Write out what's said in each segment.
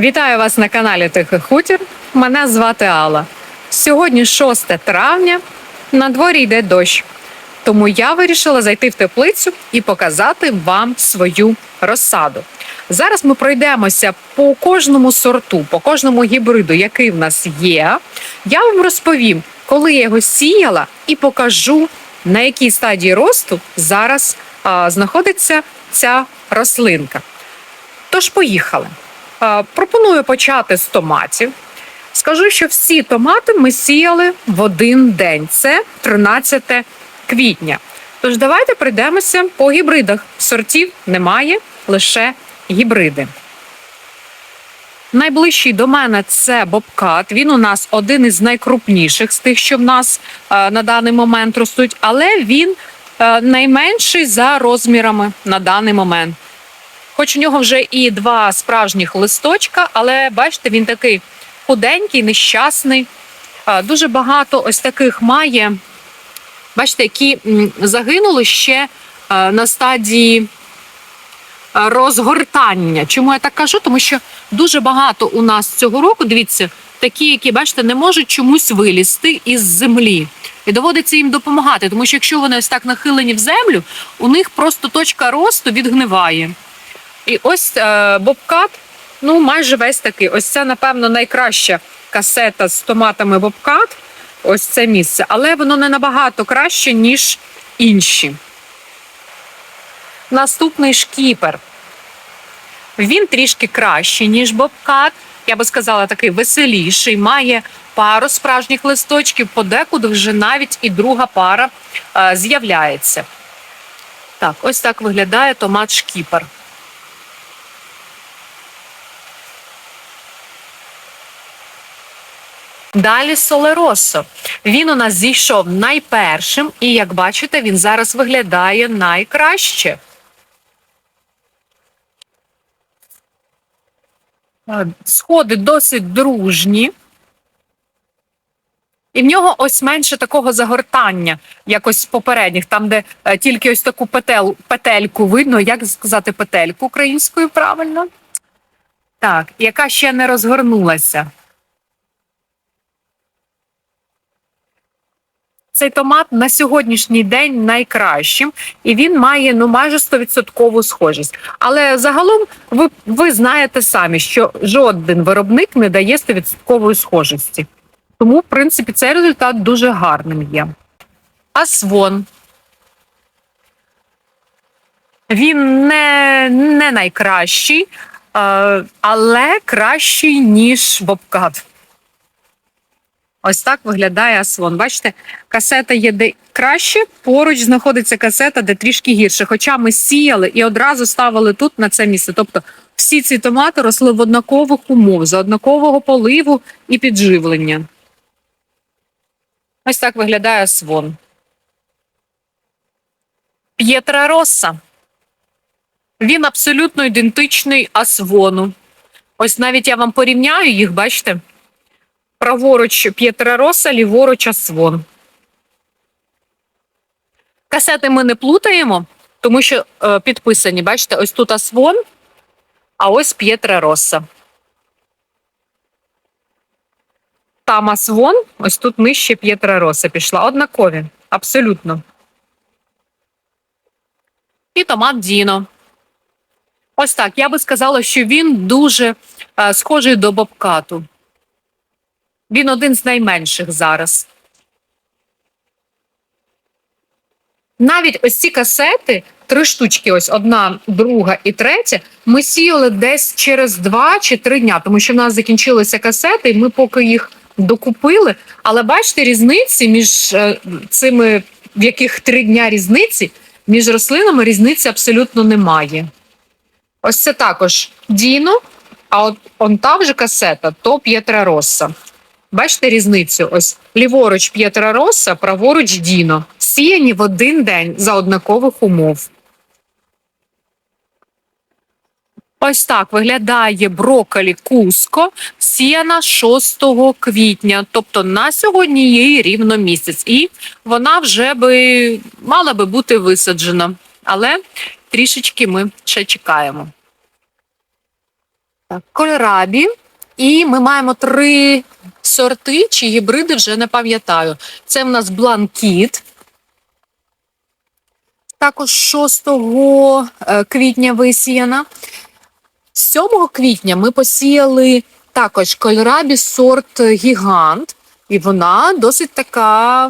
Вітаю вас на каналі Тихий Хутір. Мене звати Алла. Сьогодні 6 травня. На дворі йде дощ. Тому я вирішила зайти в теплицю і показати вам свою розсаду. Зараз ми пройдемося по кожному сорту, по кожному гібриду, який в нас є. Я вам розповім, коли я його сіяла, і покажу, на якій стадії росту зараз а, знаходиться ця рослинка. Тож поїхали. Пропоную почати з томатів. Скажу, що всі томати ми сіяли в один день. Це 13 квітня. Тож давайте пройдемося по гібридах. Сортів немає, лише гібриди. Найближчий до мене це бобкат. Він у нас один із найкрупніших з тих, що в нас е, на даний момент ростуть, але він е, найменший за розмірами на даний момент. Хоч у нього вже і два справжніх листочка, але бачите, він такий худенький, нещасний. Дуже багато ось таких має, бачите, які загинули ще на стадії розгортання. Чому я так кажу? Тому що дуже багато у нас цього року, дивіться, такі, які, бачите, не можуть чомусь вилізти із землі. І доводиться їм допомагати, тому що якщо вони ось так нахилені в землю, у них просто точка росту відгниває. І ось е, бобкат, ну майже весь такий. Ось це, напевно, найкраща касета з томатами бобкат. Ось це місце, але воно не набагато краще, ніж інші. Наступний шкіпер. Він трішки кращий, ніж бобкат. Я би сказала, такий веселіший, має пару справжніх листочків, подекуди вже навіть і друга пара е, з'являється. Так, ось так виглядає томат шкіпер. Далі Солеросо. Він у нас зійшов найпершим, і як бачите, він зараз виглядає найкраще. Сходи досить дружні. І в нього ось менше такого загортання, як ось з попередніх, там, де е, тільки ось таку петел, петельку видно, як сказати петельку українською правильно. Так, яка ще не розгорнулася. Цей томат на сьогоднішній день найкращим, і він має ну майже 100% схожість. Але загалом ви, ви знаєте самі, що жоден виробник не дає 100% схожості. Тому, в принципі, цей результат дуже гарним є. Асвон. Він не, не найкращий, е, але кращий, ніж бобкат. Ось так виглядає Асвон. Бачите, касета є де краще, поруч знаходиться касета, де трішки гірше. Хоча ми сіяли і одразу ставили тут на це місце. Тобто всі ці томати росли в однакових умов, за однакового поливу і підживлення. Ось так виглядає Асвон. П'єтра Росса. Він абсолютно ідентичний Асвону. Ось навіть я вам порівняю їх, бачите? Праворуч П'єтра Роса, ліворуч Асвон. Касети ми не плутаємо, тому що е, підписані, бачите, ось тут Асвон, а ось П'єтра Роса. Там Асвон, ось тут нижче П'єтра Роса пішла. Однакові, абсолютно. І томат Діно. Ось так. Я би сказала, що він дуже е, схожий до бобкату. Він один з найменших зараз. Навіть ось ці касети, три штучки, ось одна, друга і третя, ми сіяли десь через два чи три дня, тому що в нас закінчилися касети, і ми поки їх докупили. Але бачите, різниці між е, цими, в яких три дня різниці, між рослинами різниці абсолютно немає. Ось це також Діно, а от он та вже касета, то П'єтра Росса. Бачите різницю? Ось ліворуч П'єтра Росса, праворуч Діно. Сіяні в один день за однакових умов. Ось так виглядає брокколі Куско, сіяна 6 квітня. Тобто на сьогодні їй рівно місяць. І вона вже би мала би бути висаджена. Але трішечки ми ще чекаємо. Так, кольорабі. І ми маємо три сорти чи гібриди, вже не пам'ятаю. Це в нас бланкіт. Також 6 е, квітня висіяна. 7 квітня ми посіяли також кольорабі сорт гігант. І вона досить така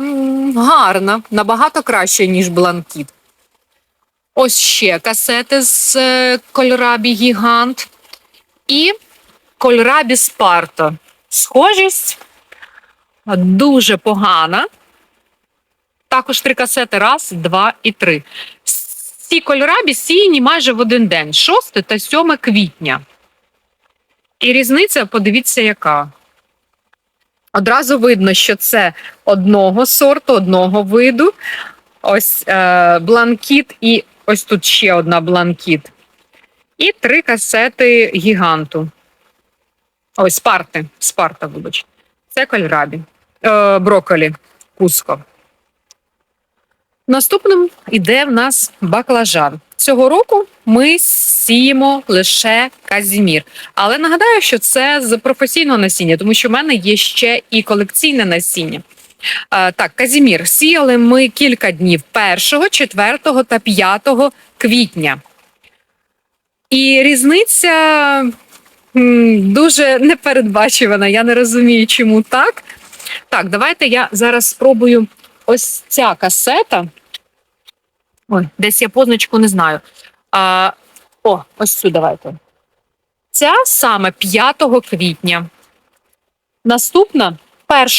гарна, набагато краще, ніж бланкіт. Ось ще касети з е, кольорабі гігант. І кольорабі Спарта. Схожість дуже погана. Також три касети: раз, два і три. Ці кольорабі сіяні майже в один день, 6 та 7 квітня. І різниця, подивіться, яка. Одразу видно, що це одного сорту, одного виду. Ось е, бланкіт, і ось тут ще одна бланкіт. І три касети гіганту. Ой, спарти. Спарта, вибачте. Це кольрабі. Е, броколі. Куско. Наступним іде в нас баклажан. Цього року ми сіємо лише казімір. Але нагадаю, що це з професійного насіння, тому що в мене є ще і колекційне насіння. Е, так, казімір. Сіяли ми кілька днів 1, 4 та 5 квітня. І різниця дуже непередбачувана. Я не розумію, чому так. Так, давайте я зараз спробую ось ця касета. Ой, десь я позначку не знаю. А, о, ось цю давайте. Ця саме 5 квітня. Наступна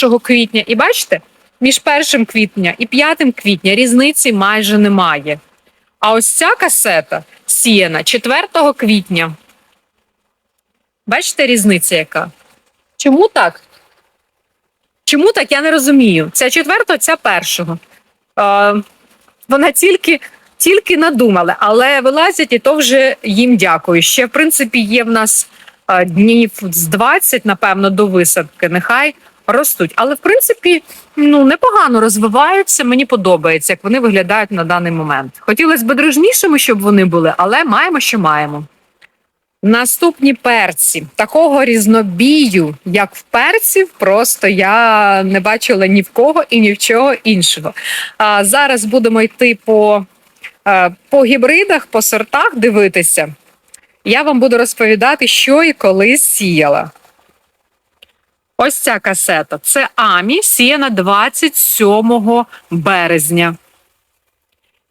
1 квітня. І бачите, між 1 квітня і 5 квітня різниці майже немає. А ось ця касета сіяна 4 квітня. Бачите різниця яка? Чому так? Чому так, я не розумію. Ця четверта, ця першого. Е, вона тільки, тільки надумала, але вилазять, і то вже їм дякую. Ще, в принципі, є в нас е, днів з 20, напевно, до висадки. Нехай ростуть. Але, в принципі, ну, непогано розвиваються. Мені подобається, як вони виглядають на даний момент. Хотілося б дружнішими, щоб вони були, але маємо, що маємо. Наступні перці такого різнобію, як в перців, просто я не бачила ні в кого і ні в чого іншого. А зараз будемо йти по, е, по гібридах, по сортах дивитися. Я вам буду розповідати, що і коли сіяла. Ось ця касета. Це Амі, сіяна 27 березня.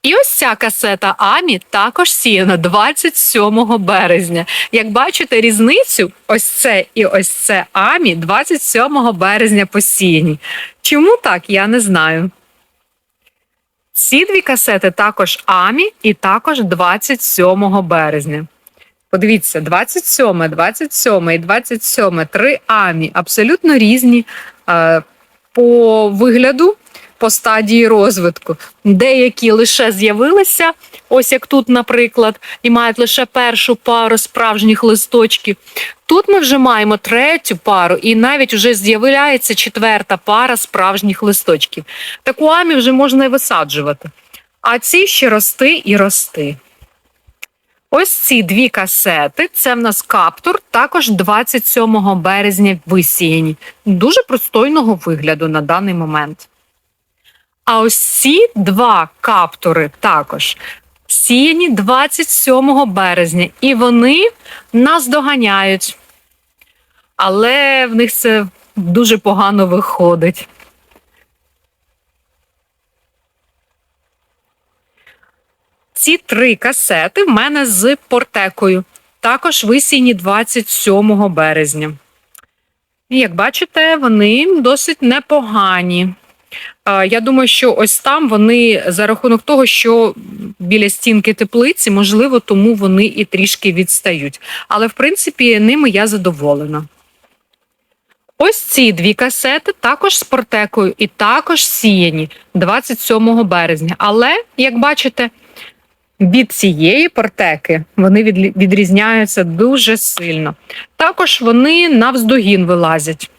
І ось ця касета Амі також сіяна 27 березня. Як бачите різницю, ось це і ось це Амі 27 березня посіяні. Чому так, я не знаю. Ці дві касети також Амі і також 27 березня. Подивіться, 27, 27 і 27 три Амі абсолютно різні е, по вигляду по стадії розвитку. Деякі лише з'явилися, ось як тут, наприклад, і мають лише першу пару справжніх листочків. Тут ми вже маємо третю пару, і навіть вже з'являється четверта пара справжніх листочків. Таку амі вже можна і висаджувати. А ці ще рости і рости. Ось ці дві касети. Це в нас каптур, також 27 березня висіяні. Дуже пристойного вигляду на даний момент. А ось два каптури також сіяні 27 березня, і вони нас доганяють. Але в них це дуже погано виходить. Ці три касети в мене з портекою. Також висіяні 27 березня. І як бачите, вони досить непогані. Я думаю, що ось там вони за рахунок того, що біля стінки теплиці, можливо, тому вони і трішки відстають. Але в принципі ними я задоволена. Ось ці дві касети також з портекою і також сіяні 27 березня. Але, як бачите, від цієї портеки вони відрізняються дуже сильно. Також вони навздогін вилазять.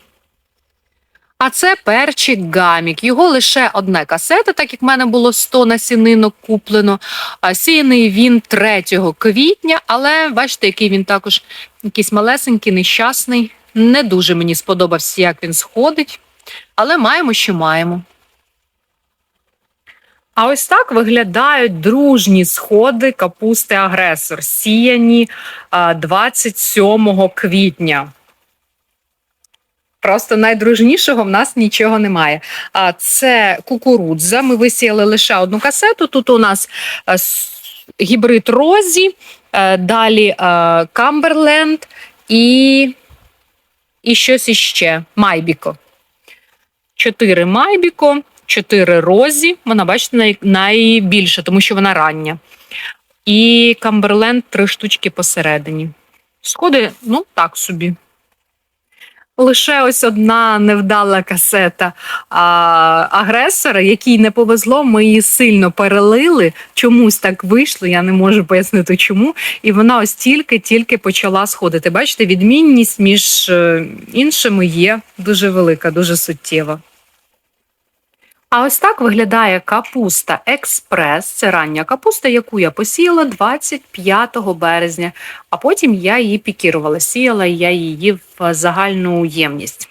А це перчик гамік. Його лише одна касета, так як в мене було 100 насінинок куплено. А сіяний він 3 квітня, але бачите, який він також якийсь малесенький, нещасний. Не дуже мені сподобався, як він сходить, але маємо, що маємо. А ось так виглядають дружні сходи капусти агресор, сіяні 27 квітня. Просто найдружнішого в нас нічого немає. А це кукурудза. Ми висіяли лише одну касету. Тут у нас е, гібрид Розі, е, далі е, Камберленд і, і щось іще. Майбіко. Чотири Майбіко, чотири Розі. Вона, бачите, най, найбільша, тому що вона рання. І Камберленд три штучки посередині. Сходи, ну, так собі. Лише ось одна невдала касета а, агресора, якій не повезло, ми її сильно перелили. Чомусь так вийшло, я не можу пояснити чому. І вона ось тільки-тільки почала сходити. Бачите, відмінність між е, іншими є дуже велика, дуже суттєва. А ось так виглядає капуста експрес. Це рання капуста, яку я посіяла 25 березня, а потім я її пікірувала, сіяла я її в загальну ємність.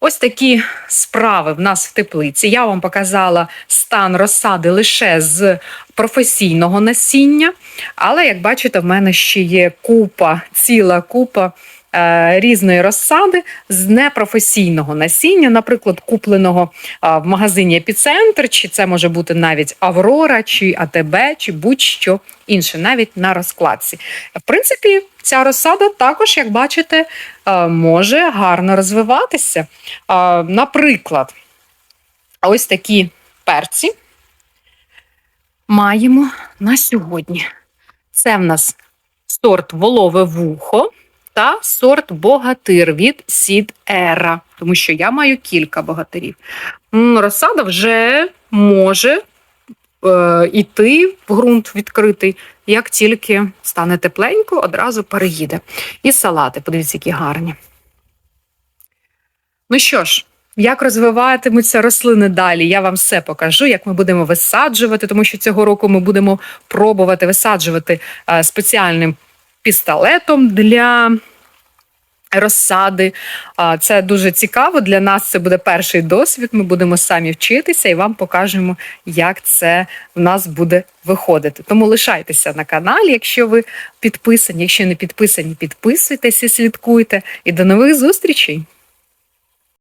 Ось такі справи в нас в теплиці. Я вам показала стан розсади лише з професійного насіння, але як бачите, в мене ще є купа, ціла купа різної розсади з непрофесійного насіння, наприклад, купленого в магазині Епіцентр, чи це може бути навіть Аврора, чи АТБ, чи будь-що інше, навіть на розкладці. В принципі, ця розсада також, як бачите, е, може гарно розвиватися. Наприклад, ось такі перці маємо на сьогодні. Це в нас сорт волове вухо та сорт богатир від Сід Ера, тому що я маю кілька богатирів. Розсада вже може е, йти в ґрунт відкритий, як тільки стане тепленько, одразу переїде. І салати, подивіться, які гарні. Ну що ж, як розвиватимуться рослини далі, я вам все покажу, як ми будемо висаджувати, тому що цього року ми будемо пробувати висаджувати е, спеціальним пістолетом для розсади. Це дуже цікаво. Для нас це буде перший досвід. Ми будемо самі вчитися і вам покажемо, як це в нас буде виходити. Тому лишайтеся на каналі, якщо ви підписані. Якщо не підписані, підписуйтесь і слідкуйте. І до нових зустрічей!